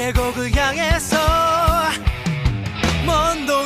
계곡을 향해서 먼 도.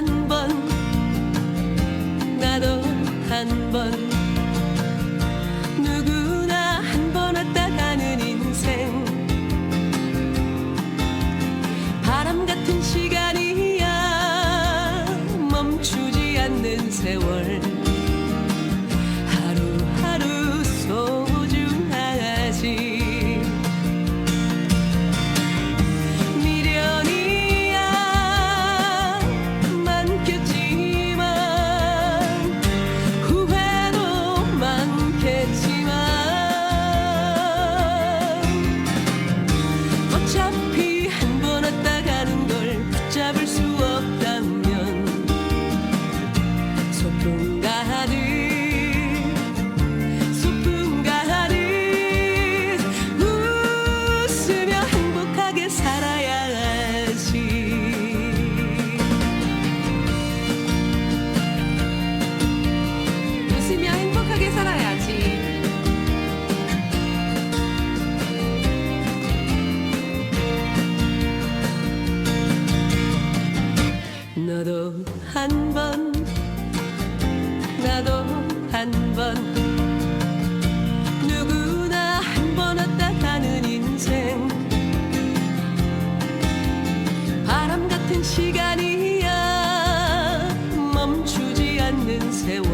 한번 나도 한번. heavens, heavens.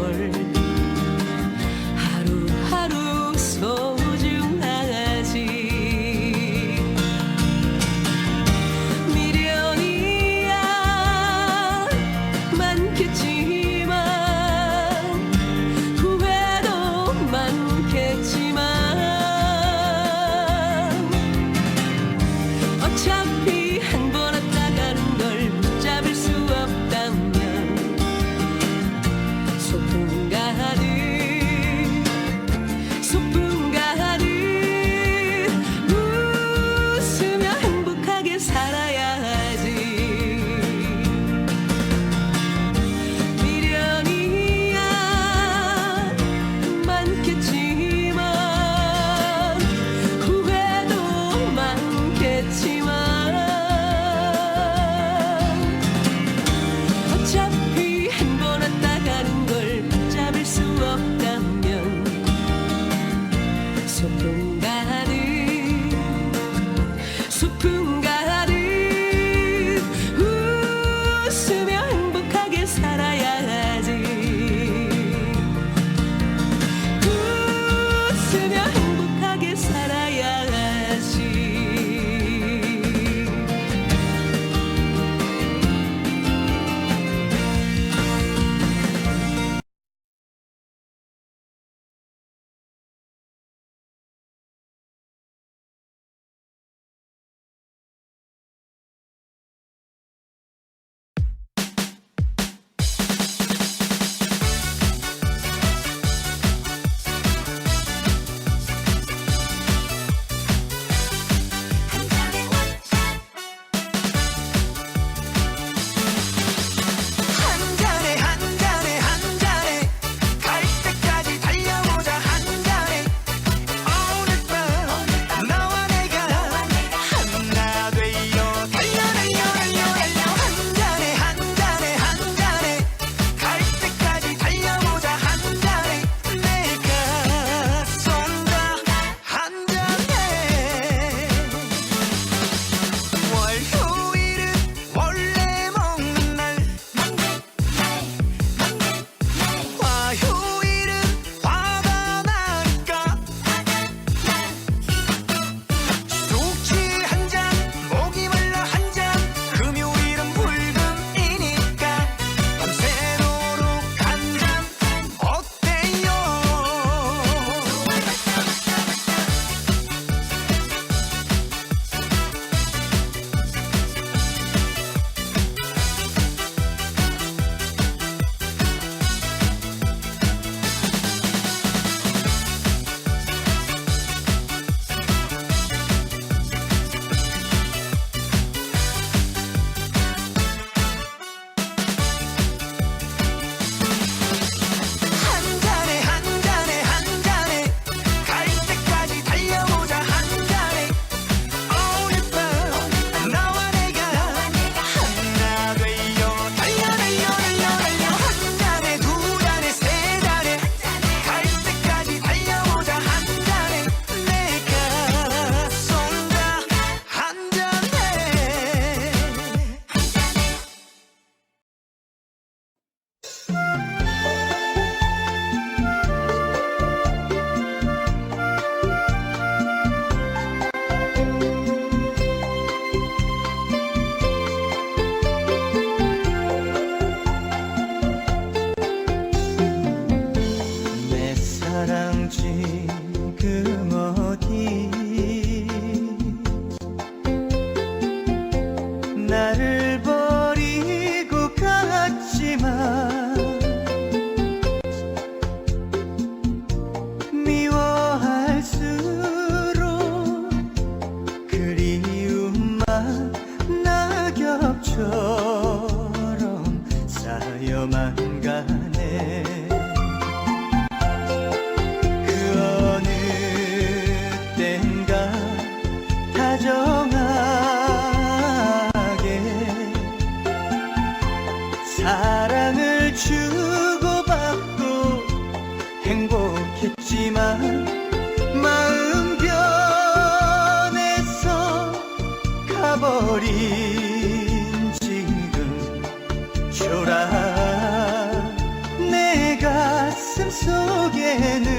낙엽처럼 쌓여만 속에는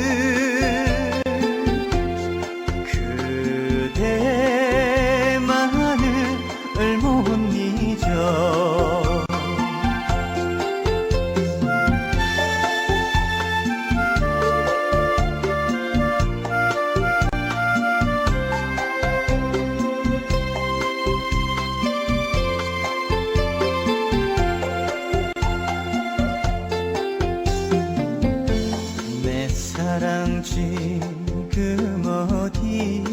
사랑 지금 어디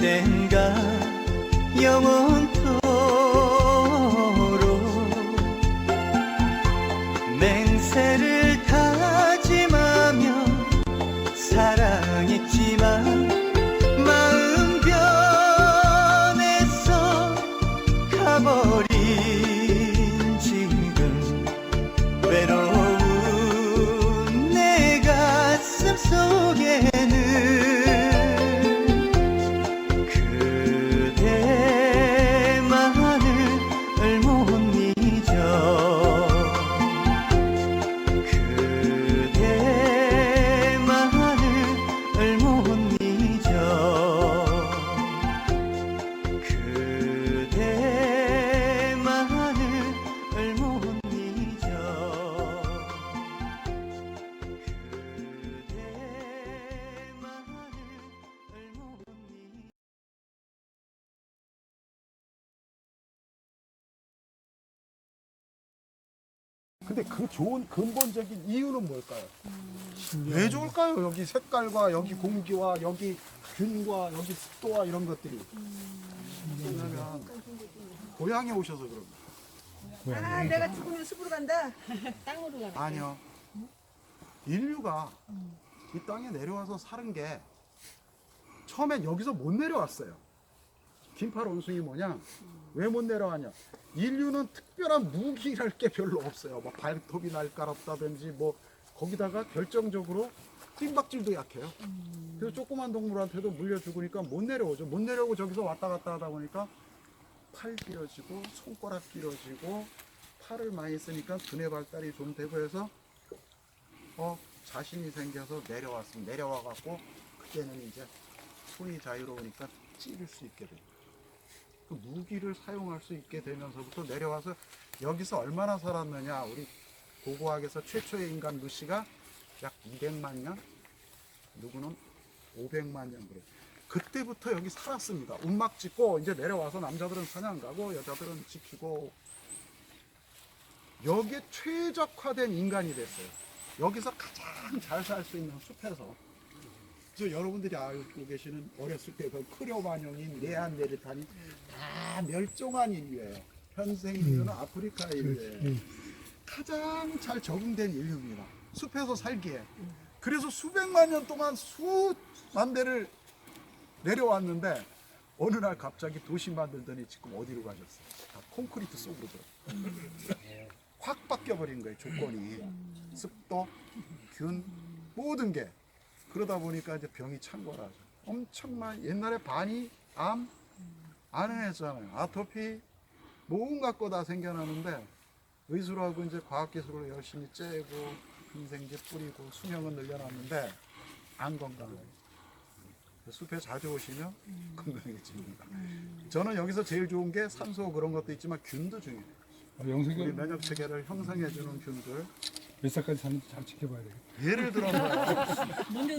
땐가 영원 근데 그 좋은 근본적인 이유는 뭘까요? 왜 좋을까요? 여기 색깔과 여기 공기와 여기 균과 여기 습도와 이런 것들이. 왜냐면 고향에 오셔서 그럽니다. 아, 내가 죽으면 숲으로 간다. 아니요. 인류가 이 땅에 내려와서 사는 게 처음엔 여기서 못 내려왔어요. 긴팔 원숭이 뭐냐? 왜 못 내려왔냐? 인류는 특별한 무기랄 게 별로 없어요. 뭐 발톱이 날카롭다든지 뭐 거기다가 결정적으로 뜀박질도 약해요. 그래서 조그만 동물한테도 물려 죽으니까 못 내려오죠. 못 내려오고 저기서 왔다 갔다 하다 보니까 팔 길어지고 손가락 길어지고 팔을 많이 쓰니까 두뇌 발달이 좀 되고 해서 어 자신이 생겨서 내려왔음 내려와 갖고 그때는 이제 손이 자유로우니까 찌를 수 있게 돼요. 그 무기를 사용할 수 있게 되면서부터 내려와서 여기서 얼마나 살았느냐 우리 고고학에서 최초의 인간 루시가 약 200만 년 누구는 500만 년 그래. 그때부터 여기 살았습니다. 움막 짓고 이제 내려와서 남자들은 사냥 가고 여자들은 지키고 여기에 최적화된 인간이 됐어요. 여기서 가장 잘 살 수 있는 숲에서 저 여러분들이 알고 계시는 어렸을 때그 크레오마뇽인 네안데르탈이 다 멸종한 인류예요. 현생 인류는 아프리카 인류예요. 가장 잘 적응된 인류입니다. 숲에서 살기에. 그래서 수백만 년 동안 수만 대를 내려왔는데 어느 날 갑자기 도시 만들더니 지금 어디로 가셨어요? 다 콘크리트 속으로 들어. 확 바뀌어버린 거예요 조건이 습도, 균 모든 게 그러다 보니까 이제 병이 창궐하죠. 엄청난 옛날에 반이 암, 안 했잖아요. 아토피, 뭐 온갖 거다 생겨나는데 의술하고 이제 과학기술을 열심히 째고 인생제 뿌리고 수명은 늘려놨는데 안 건강해요. 숲에 자주 오시면 건강해집니다. 저는 여기서 제일 좋은 게 산소 그런 것도 있지만 균도 중요해요. 우리 영석이 면역 체계를 형성해주는 균들. 몇 살까지 사는지 잘 지켜봐야 되겠다. 예를 들어서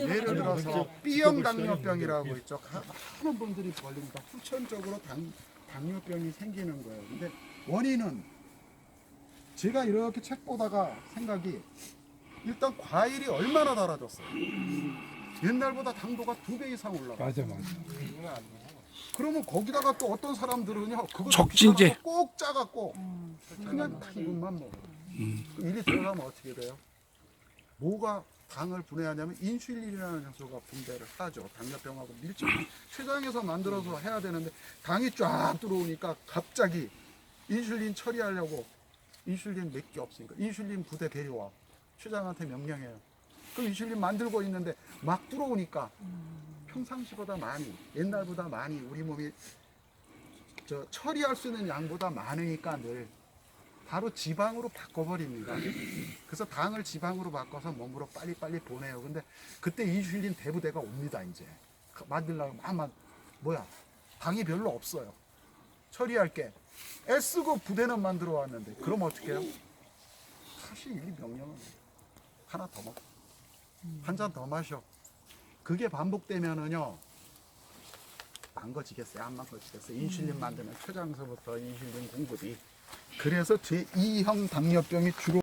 예를 들어서 B형 당뇨병이라고 있죠. 가- 많은 분들이 걸립니다. 후천적으로 당, 당뇨병이 생기는 거예요. 근데 원인은 제가 이렇게 책 보다가 생각이 일단 과일이 얼마나 달아졌어요. 옛날보다 당도가 두 배 이상 올라가. 맞아 맞아. 그러면 거기다가 또 어떤 사람들은요 그거 적진제. 꼭 짜갖고 그냥 당분만 먹어. 그 럼 일이 들어가면 어떻게 돼요? 뭐가 당을 분해하냐면 인슐린이라는 효소가 분배를 하죠. 당뇨병하고 밀접 췌장에서 만들어서 해야 되는데 당이 쫙 들어오니까 갑자기 인슐린 처리하려고 인슐린 몇 개 없으니까 인슐린 부대 데려와 췌장한테 명령해요. 그럼 인슐린 만들고 있는데 막 들어오니까 평상시보다 많이 옛날보다 많이 우리 몸이 저 처리할 수 있는 양보다 많으니까 늘 바로 지방으로 바꿔버립니다. 그래서 당을 지방으로 바꿔서 몸으로 빨리빨리 보내요. 근데 그때 인슐린 대부대가 옵니다, 이제. 그 만들려고 막막 뭐야. 당이 별로 없어요. 처리할 게. 애쓰고 부대는 만들어 왔는데. 그럼 어떻게 해요? 사실 이 명령은 하나 더 먹어. 한잔 더 마셔. 그게 반복되면은요. 망가지겠어요? 안 망가지겠어요? 인슐린 만드는 초장서부터 인슐린 공급이. 그래서 제2형 당뇨병이 주로